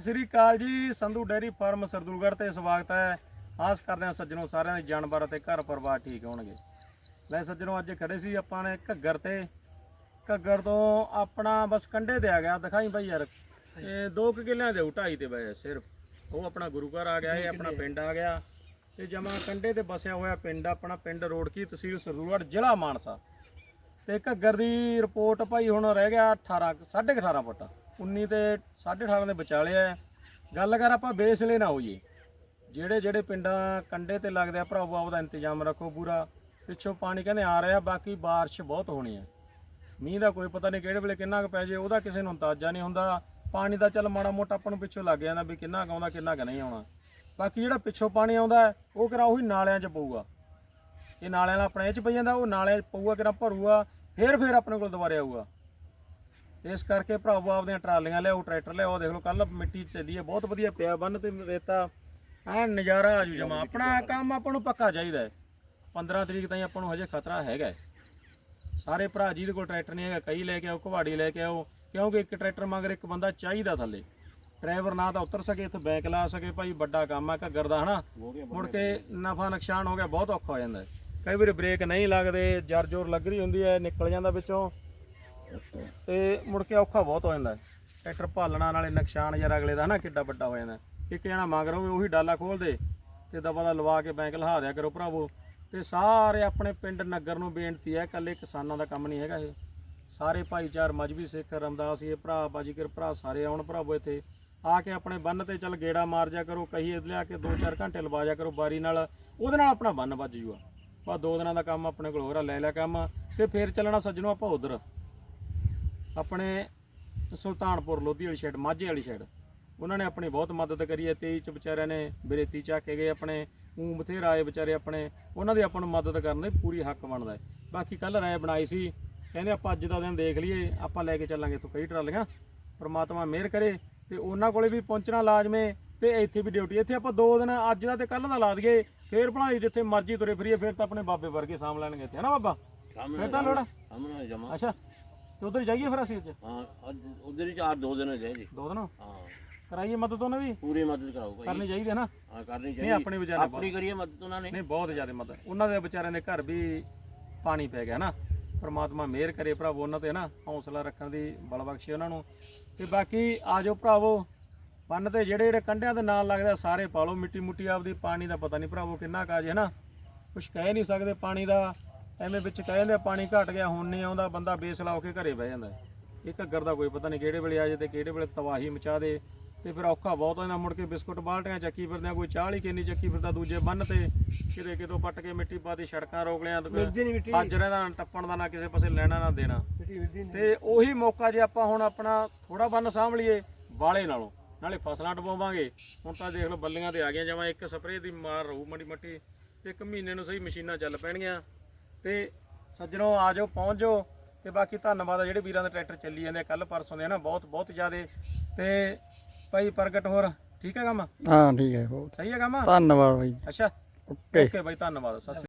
ਸਤਿ ਸ੍ਰੀ ਅਕਾਲ ਜੀ Sandhu dairy farm Sardulgarh ਤੇ ਸਵਾਗਤ ਹੈ। ਆਸ ਕਰਦੇ ਹਾਂ ਸੱਜਣੋ ਸਾਰਿਆਂ ਦੇ ਜਾਨਵਰ ਅਤੇ ਘਰ ਪਰਿਵਾਰ ਠੀਕ ਹੋਣਗੇ। ਲੈ ਸੱਜਣੋ ਅੱਜ ਖੜੇ ਸੀ ਆਪਾਂ ਨੇ ਘੱਗਰ ਤੇ। ਘੱਗਰ ਤੋਂ ਆਪਣਾ ਬਸ ਕੰਡੇ ਤੇ ਆ ਗਿਆ ਦਿਖਾਈ ਬਾਈ ਯਾਰ। ਇਹ ਦੋ ਕੁ ਕਿੱਲਿਆਂ ਦੇ ਢਾਈ ਤੇ ਬਏ ਸਿਰਫ। ਉਹ ਆਪਣਾ ਗੁਰੂ ਘਰ ਆ ਗਿਆ ਇਹ ਆਪਣਾ ਪਿੰਡ ਆ ਗਿਆ। ਤੇ ਜਮਾ ਕੰਡੇ ਤੇ ਬਸਿਆ ਹੋਇਆ ਪਿੰਡ ਆਪਣਾ ਪਿੰਡ ਰੋੜਕੀ ਤਹਿਸੀਲ ਸਰਦੂਲਗੜ੍ਹ ਜ਼ਿਲ੍ਹਾ ਮਾਨਸਾ। ਤੇ ਘੱਗਰ ਦੀ ਰਿਪੋਰਟ ਭਾਈ ਹੁਣ ਰਹਿ ਗਿਆ 18 ਸਾਢੇ ਕੁ 18 ਫੁੱਟ। 19 ਤੇ 18.5 ਦੇ ਵਿਚਾਲੇ ਆ। ਗੱਲ ਕਰ ਆਪਾਂ ਬੇਸਲੇ ਨਾ ਹੋਈਏ। ਜਿਹੜੇ ਜਿਹੜੇ ਪਿੰਡਾਂ ਕੰਡੇ ਤੇ ਲੱਗਦੇ ਆ, ਭਰਾਵੋ, ਆਪਦਾ ਇੰਤਜ਼ਾਮ ਰੱਖੋ ਪੂਰਾ। ਪਿੱਛੋਂ ਪਾਣੀ ਕਹਿੰਦੇ ਆ ਰਿਹਾ, ਬਾਕੀ ਬਾਰਿਸ਼ ਬਹੁਤ ਹੋਣੀ ਹੈ ਮੀਂਹ ਦਾ ਕੋਈ ਪਤਾ ਨਹੀਂ ਕਿਹੜੇ ਵੇਲੇ ਕਿੰਨਾ ਕੁ ਪੈ ਜੇ, ਉਹਦਾ ਕਿਸੇ ਨੂੰ ਅੰਦਾਜ਼ਾ ਨਹੀਂ ਹੁੰਦਾ। ਪਾਣੀ ਦਾ ਚੱਲ ਮਾੜਾ ਮੋਟਾ ਆਪਾਂ ਨੂੰ ਪਿੱਛੋਂ ਲੱਗ ਜਾਂਦਾ ਵੀ ਕਿੰਨਾ ਕੁ ਆਉਂਦਾ, ਕਿੰਨਾ ਕੁ ਨਹੀਂ ਆਉਣਾ। ਬਾਕੀ ਜਿਹੜਾ ਪਿੱਛੋਂ ਪਾਣੀ ਆਉਂਦਾ, ਉਹ ਕਿਰਾ ਉਹੀ ਨਾਲਿਆਂ 'ਚ ਪਊਗਾ। ਇਹ ਨਾਲਿਆਂ ਦਾ ਆਪਣੇ 'ਚ ਪਈ ਜਾਂਦਾ, ਉਹ ਨਾਲਿਆਂ 'ਚ ਪਊਗਾ ਕਿਰਾ ਭਰੂਗਾ ਫੇਰ ਫੇਰ ਆਪਣੇ ਕੋਲ ਦੁਬਾਰੇ ਆਊਗਾ। ਇਸ ਕਰਕੇ ਭਰਾਵੋ ਆਪਦੀਆਂ ਟਰਾਲੀਆਂ ਲਿਆਓ, ਟਰੈਕਟਰ ਲਿਆਓ, ਦੇਖ ਲਓ ਕੱਲ ਮਿੱਟੀ ਚੱਲੀ ਹੈ, ਬਹੁਤ ਵਧੀਆ ਪਿਆ, ਬੰਨ ਤੇ ਰੇਤਾ ਐ ਨਜ਼ਾਰਾ ਆ ਜੂ ਜਮਾ। ਆਪਣਾ ਕੰਮ ਆਪਾਂ ਨੂੰ ਪੱਕਾ ਚਾਹੀਦਾ ਹੈ। 15 ਤਰੀਕ ਤਾਈਂ ਆਪਾਂ ਨੂੰ ਹਜੇ ਖਤਰਾ ਹੈਗਾ ਸਾਰੇ ਭਰਾ ਜਿਹਦੇ ਕੋਲ ਟਰੈਕਟਰ ਨਹੀਂ ਹੈਗਾ, ਕਈ ਲੈ ਕੇ ਆਓ ਕੁਹਾੜੀ ਲੈ ਕੇ ਆਓ, ਕਿਉਂਕਿ ਇੱਕ ਟਰੈਕਟਰ ਮਗਰ ਇੱਕ ਬੰਦਾ ਚਾਹੀਦਾ ਥੱਲੇ। ਡਰਾਈਵਰ ਨਾ ਤਾਂ ਉਤਰ ਸਕੇ, ਇੱਥੇ ਬੈਕ ਲਾ ਸਕੇ, ਭਾਈ ਵੱਡਾ ਕੰਮ ਆ ਘੱਗਰ ਦਾ, ਹਨਾ? ਮੁੜ ਕੇ ਨਫਾ ਨੁਕਸਾਨ ਹੋ ਗਿਆ, ਬਹੁਤ ਔਖਾ ਹੋ ਜਾਂਦਾ ਕਈ ਵਾਰੀ ਬ੍ਰੇਕ ਨਹੀਂ ਲੱਗਦੇ ਜਰ ਜੋਰ ਲੱਗ ਰਹੀ ਹੁੰਦੀ ਹੈ, ਨਿਕਲ ਜਾਂਦਾ ਵਿੱਚੋਂ। ਤੇ ਮੁੜ ਕੇ ਔਖਾ ਬਹੁਤ ਹੋ ਜਾਂਦਾ। ਹੈ। ਟਰੈਕਟਰ ਭਾਲਣਾ ਨਾਲੇ ਨੁਕਸਾਨ ਯਾਰ ਅਗਲੇ ਦਾ ਹਨਾ ਕਿੱਡਾ ਵੱਡਾ ਹੋ ਜਾਂਦਾ। ਹੈ। ਇੱਕ ਜਣਾ ਮਗਰ ਹੋਵੇ ਉਹੀ ਡਾਲਾ ਖੋਲ ਦੇ ਤੇ ਦਬਾ ਦਾ ਲਵਾ ਕੇ ਬੈਂਕ ਲਹਾ ਦਿਆ ਕਰੋ ਭਰਾਵੋ। ਤੇ ਸਾਰੇ ਆਪਣੇ ਪਿੰਡ ਨਗਰ ਨੂੰ ਬੇਨਤੀ ਹੈ, ਇਕੱਲੇ ਕਿਸਾਨਾਂ ਦਾ ਕੰਮ ਨਹੀਂ ਹੈਗਾ ਇਹ। ਸਾਰੇ ਭਾਈਚਾਰ ਮਜਬੀ ਸਿੱਖ ਰਮਦਾਸ, ਇਹ ਭਰਾ ਬਾਜੀਕਰ ਭਰਾ ਸਾਰੇ ਆਉਣ ਭਰਾਵੋ ਇੱਥੇ। ਆ ਕੇ ਆਪਣੇ ਬੰਨ ਤੇ ਚੱਲ ਗੇੜਾ ਮਾਰ ਜਾ ਕਰੋ, ਕਹੀ ਲਿਆ ਕੇ 2-4 ਘੰਟੇ ਲਵਾ ਜਾ ਕਰੋ ਬਾਰੀ ਨਾਲ। ਉਹਦੇ ਨਾਲ ਆਪਣਾ ਬੰਨ ਵੱਜ ਜੂਗਾ ਬਾ ਦੋ ਦਿਨਾਂ ਦਾ ਕੰਮ ਆਪਣੇ ਕੋਲ ਹੋਰ ਆ ਲੈ ਲਿਆ ਕੰਮ ਤੇ ਫੇਰ ਚੱਲਣਾ ਸੱਜਣੋ ਆਪਾਂ ਉਧਰ। ਆਪਣੇ ਸੁਲਤਾਨਪੁਰ ਲੋਧੀ ਵਾਲੀ ਸਾਈਡ ਮਾਝੇ ਵਾਲੀ ਸਾਈਡ ਉਹਨਾਂ ਨੇ ਆਪਣੀ ਬਹੁਤ ਮਦਦ ਕਰੀ ਹੈ 23 ਚ ਵਿਚਾਰਿਆਂ ਨੇ ਬਰੇਤੀ ਚੱਕ ਕੇ ਗਏ ਆਪਣੇ ਊਂ ਬਥੇਰਾ ਆਏ ਵਿਚਾਰੇ ਆਪਣੇ। ਉਹਨਾਂ ਦੀ ਆਪਾਂ ਨੂੰ ਮਦਦ ਕਰਨ ਦੀ ਪੂਰੀ ਹੱਕ ਬਣਦਾ ਹੈ। ਬਾਕੀ ਕੱਲ ਰਾਏ ਬਣਾਈ ਸੀ ਕਹਿੰਦੇ ਆਪਾਂ ਅੱਜ ਦਾ ਦਿਨ ਦੇਖ ਲਈਏ ਆਪਾਂ ਲੈ ਕੇ ਚੱਲਾਂਗੇ ਇੱਥੋਂ ਕਈ ਟਰਾਲੀਆਂ। ਪ੍ਰਮਾਤਮਾ ਮਿਹਰ ਕਰੇ ਤੇ ਉਹਨਾਂ ਕੋਲੇ ਵੀ ਪਹੁੰਚਣਾ ਲਾਜ਼ਮੇ ਤੇ ਇੱਥੇ ਵੀ ਡਿਊਟੀ ਇੱਥੇ ਆਪਾਂ ਦੋ ਦਿਨ ਅੱਜ ਦਾ ਤੇ ਕੱਲ ਦਾ ਲਾ ਦਈਏ ਫੇਰ ਭਣਾਈ ਜਿੱਥੇ ਮਰਜ਼ੀ ਤੁਰੇ ਫਿਰੀਏ ਫੇਰ ਤਾਂ ਆਪਣੇ ਬਾਬੇ ਵਰਗੇ ਸਾਂਭ ਲੈਣਗੇ ਇੱਥੇ ਹਨਾ ਬਾਬਾ? ਫੇਰ ਤਾਂ ਲੋੜ ਆ। ਸਾਹਮਣੇ ਜਮਾ। ਅੱਛਾ। ਤੇ ਉਧਰ ਜਾਈਏ ਫਿਰ ਅਸੀਂ ਅੱਜ? ਹਾਂ ਅੱਜ ਉਧਰ ਹੀ ਚਾਰ ਦੋ ਦਿਨ ਹੋ ਗਏ ਜੀ। ਦੋ ਦਿਨ? ਹਾਂ। ਕਰਾਈਏ ਮਦਦ ਉਹਨਾਂ ਵੀ ਪੂਰੀ ਮਦਦ ਕਰਾਓ ਭਾਈ। ਕਰਨੀ ਚਾਹੀਦੀ ਹੈ ਨਾ? ਹਾਂ ਕਰਨੀ ਨਹੀਂ ਚਾਹੀਦੀ। ਆਪਣੀ ਵਿਚਾਰੇ ਆਪਣੀ ਕਰੀਏ ਮਦਦ ਉਹਨਾਂ ਨੇ। ਨਹੀਂ ਬਹੁਤ ਜ਼ਿਆਦਾ ਮਦਦ। ਉਹਨਾਂ ਦੇ ਵਿਚਾਰਿਆਂ ਦੇ ਘਰ ਵੀ ਪਾਣੀ ਪੈ ਗਿਆ ਨਾ। ਪ੍ਰਮਾਤਮਾ ਮਿਹਰ ਕਰੇ ਭਰਾਵੋ ਉਹਨਾਂ ਤੇ ਨਾ ਹੌਸਲਾ ਰੱਖਣ ਦੀ ਬਲ ਬਖਸ਼ੇ ਉਹਨਾਂ ਨੂੰ। ਤੇ ਬਾਕੀ ਆਜੋ ਭਰਾਵੋ ਬੰਨ ਤੇ ਜਿਹੜੇ ਜਿਹੜੇ ਕੰਢਿਆਂ ਦੇ ਨਾਲ ਲੱਗਦਾ ਸਾਰੇ ਪਾ ਲਓ। ਮਿੱਟੀ ਮੁੱਟੀ ਆਪਦੀ ਪਾਣੀ ਦਾ ਪਤਾ ਨਹੀਂ ਭਰਾਵੋ ਕਿੰਨਾ ਕਾਜ ਹੈ ਨਾ। ਕੁਝ ਕਹਿ ਨਹੀਂ ਸਕਦੇ ਪਾਣੀ ਦਾ ਐਵੇਂ ਵਿੱਚ ਕਹਿ ਜਾਂਦੇ ਆ, ਪਾਣੀ ਘਟ ਗਿਆ ਹੁਣ ਨਹੀਂ ਆਉਂਦਾ ਬੰਦਾ ਬੇਸਲਾ ਹੋ ਕੇ ਘਰੇ ਬਹਿ ਜਾਂਦਾ। ਹੈ। ਇਹ ਘੱਗਰ ਦਾ ਕੋਈ ਪਤਾ ਨਹੀਂ ਕਿਹੜੇ ਵੇਲੇ ਆ ਜੇ ਤੇ ਕਿਹੜੇ ਵੇਲੇ ਤਬਾਹੀ ਮਚਾ ਦੇ। ਤੇ ਫਿਰ ਔਖਾ ਬਹੁਤ ਹੋ ਜਾਂਦਾ ਮੁੜ ਕੇ ਬਿਸਕੁਟ ਬਾਲਟੀਆਂ ਚੱਕੀ ਫਿਰਦੇ ਆ ਕੋਈ ਚਾਹ ਵਾਲੀ ਕਿੰਨੀ ਚੱਕੀ ਫਿਰਦਾ ਦੂਜੇ ਬੰਨ ਤੇ ਕਿਤੇ ਕਿਤੋਂ ਪੱਟ ਕੇ ਮਿੱਟੀ ਪਾਦੀ ਸੜਕਾਂ ਰੋਕ ਲਿਆ ਹਾਜਰੇ ਦਾ ਨਾ ਟੱਪਣ ਦਾ ਨਾ ਕਿਸੇ ਪਾਸੇ ਲੈਣਾ ਨਾ ਦੇਣਾ। ਤੇ ਉਹੀ ਮੌਕਾ ਜੇ ਆਪਾਂ ਹੁਣ ਆਪਣਾ ਥੋੜਾ ਬੰਨ ਸਾਂਭ ਲਈਏ ਵਾਲੇ ਨਾਲੋਂ। ਨਾਲੇ ਫਸਲਾਂ ਡਵਾਵਾਂਗੇ ਹੁਣ ਤਾਂ ਦੇਖ ਲਓ ਬੱਲੀਆਂ ਤੇ ਆ ਗਈਆਂ ਜਮਾਂ ਇੱਕ ਸਪਰੇਅ ਦੀ ਮਾਰ ਰਹੂ ਮੜੀ ਮੱਟੀ। ਤੇ ਇੱਕ ਮਹੀਨੇ ਨੂੰ ਸਹੀ ਮਸ਼ੀਨਾਂ ਚੱਲ ਪੈਣਗੀਆਂ। ਤੇ ਸੱਜਣੋ ਆ ਜਾਓ ਪਹੁੰਚ ਜਾਓ ਤੇ ਬਾਕੀ ਧੰਨਵਾਦ ਆ ਜਿਹੜੇ ਵੀਰਾਂ ਦੇ ਟਰੈਕਟਰ ਚੱਲੀ ਜਾਂਦੇ ਕੱਲ ਪਰਸੋਂ ਦੇ ਨਾ ਬਹੁਤ ਬਹੁਤ ਜ਼ਿਆਦੇ। ਤੇ ਭਾਈ ਪ੍ਰਗਟ ਹੋਰ ਠੀਕ ਹੈ ਕੰਮ? ਹਾਂ ਠੀਕ ਹੈ ਬਹੁਤ। ਸਹੀ ਹੈ ਕੰਮ? ਧੰਨਵਾਦ ਬਾਈ ਅੱਛਾ। ਓਕੇ ਓਕੇ ਬਾਈ ਧੰਨਵਾਦ ਸਤਿ ਸ਼੍ਰੀ